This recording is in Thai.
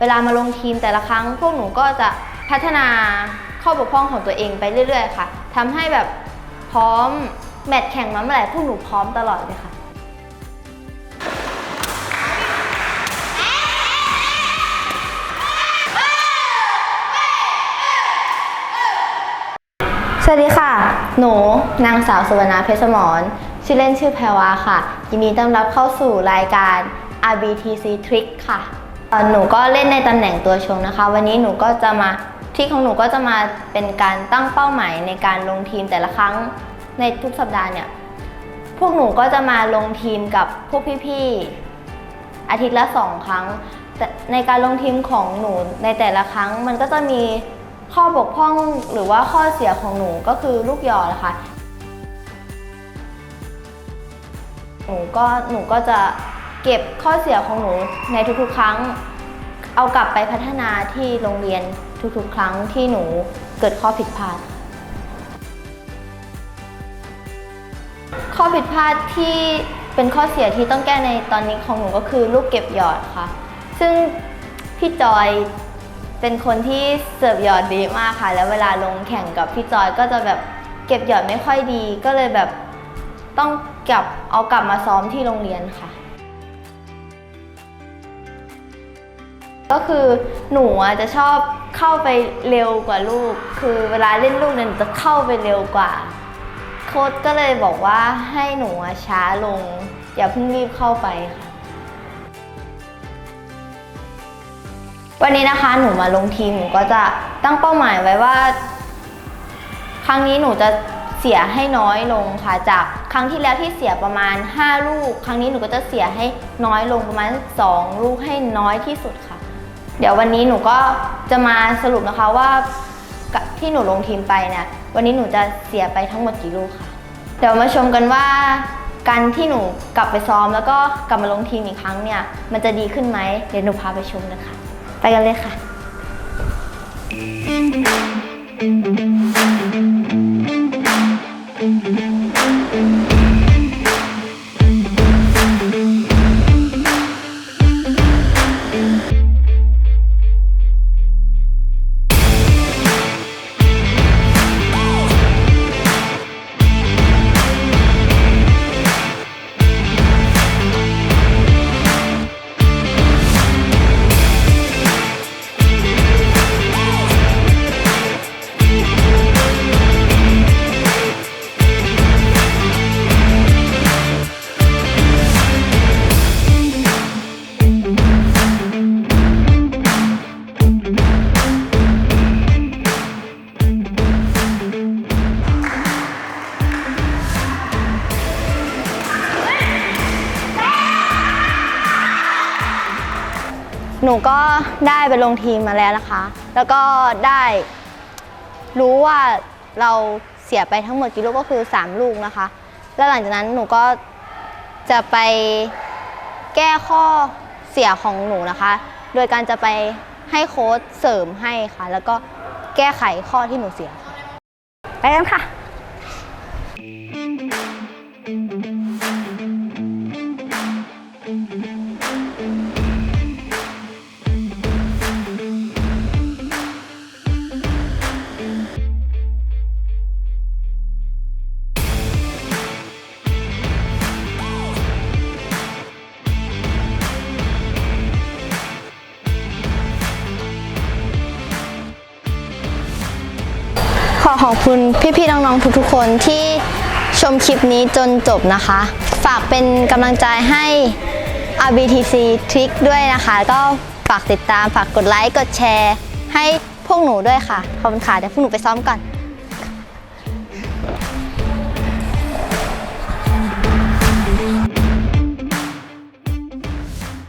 เวลามาลงทีมแต่ละครั้ง พวกหนูก็จะพัฒนาข้อบกพร่องของตัวเองไปเรื่อย ๆ ค่ะทำให้แบบพร้อมแมตช์แข่งมาเมื่อไหร่พวกหนูพร้อมตลอดเลยค่ะสวัสดีค่ะ หนู นางสาวสุวรรณาเพชรสมร ชื่อเล่นชื่อแพรวาค่ะ ยินดีต้อนรับเข้าสู่รายการ RBTC Trick ค่ะ หนูก็เล่นในตำแหน่งตัวชงนะคะ วันนี้หนูก็จะมาทริคของหนูก็จะมาเป็นการตั้งเป้าหมายในการลงทีมแต่ละครั้งในทุกสัปดาห์เนี่ยพวกหนูก็จะมาลงทีมกับพวกพี่ๆอาทิตย์ละสองครั้งในการลงทีมของหนูในแต่ละครั้งมันก็จะมีข้อบกพร่องหรือว่าข้อเสียของหนูก็คือลูกหยอนะคะหนูก็หนูก็จะ เก็บข้อเสียของหนูในทุกๆ ครั้ง เอากลับไปพัฒนาที่โรงเรียนทุกๆ ครั้งที่หนูเกิดข้อผิดพลาด ข้อผิดพลาดที่เป็นข้อเสียที่ต้องแก้ในตอนนี้ของหนูก็คือลูกเก็บหยอดค่ะ ซึ่งพี่จอยเป็นคนที่เสิร์ฟหยอดดีมากค่ะ แล้วเวลาลงแข่งกับพี่จอยก็จะแบบเก็บหยอดไม่ค่อยดี ก็เลยแบบต้องกลับเอากลับมาซ้อมที่โรงเรียนค่ะ ก็คือหนูอะจะชอบเข้าไปเร็วกว่าลูก คือเวลาเล่นลูกเนี่ยหนูจะเข้าไปเร็วกว่า โค้ชก็เลยบอกว่าให้หนูอะช้าลง อย่าเพิ่งรีบเข้าไปค่ะ วันนี้นะคะหนูมาลงทีมหนูก็จะตั้งเป้าหมายไว้ว่า ครั้งนี้หนูจะเสียให้น้อยลงค่ะจากครั้งที่แล้วที่เสียประมาณ 5 ลูก ครั้งนี้หนูก็จะเสียให้น้อยลงประมาณ 2 ลูกให้น้อยที่สุดค่ะ เดี๋ยววันนี้หนูก็จะมาสรุปนะคะว่าที่หนูลงทีมไปเนี่ยวันนี้หนูจะเสียไปทั้งหมดกี่ลูกค่ะ เดี๋ยวมาชมกันว่าการที่หนูกลับไปซ้อมแล้วก็กลับมาลงทีมอีกครั้งเนี่ยมันจะดีขึ้นไหมเดี๋ยวหนูพาไปชมกันค่ะ ไปกันเลยค่ะ หนูก็ได้ไปลงทีมมาแล้วนะคะ แล้วก็ได้รู้ว่าเราเสียไปทั้งหมดกี่ลูกก็คือ 3 ลูกนะคะ แล้วหลังจากนั้นหนูก็จะไปแก้ข้อเสียของหนูนะคะ โดยการจะไปให้โค้ชเสริมให้ค่ะ แล้วก็แก้ไขข้อที่หนูเสีย ไปกันค่ะ อขอบคุณพี่ๆน้องๆทุกๆคนที่ชมคลิปนี้จนจบนะคะ ฝากเป็นกำลังใจให้ RBTC Trick ด้วยนะคะ ก็ฝากติดตามฝากกดไลค์ กดแชร์ ให้พวกหนูด้วยค่ะ ขอบคุณค่ะเดี๋ยวพวกหนูไปซ้อมก่อน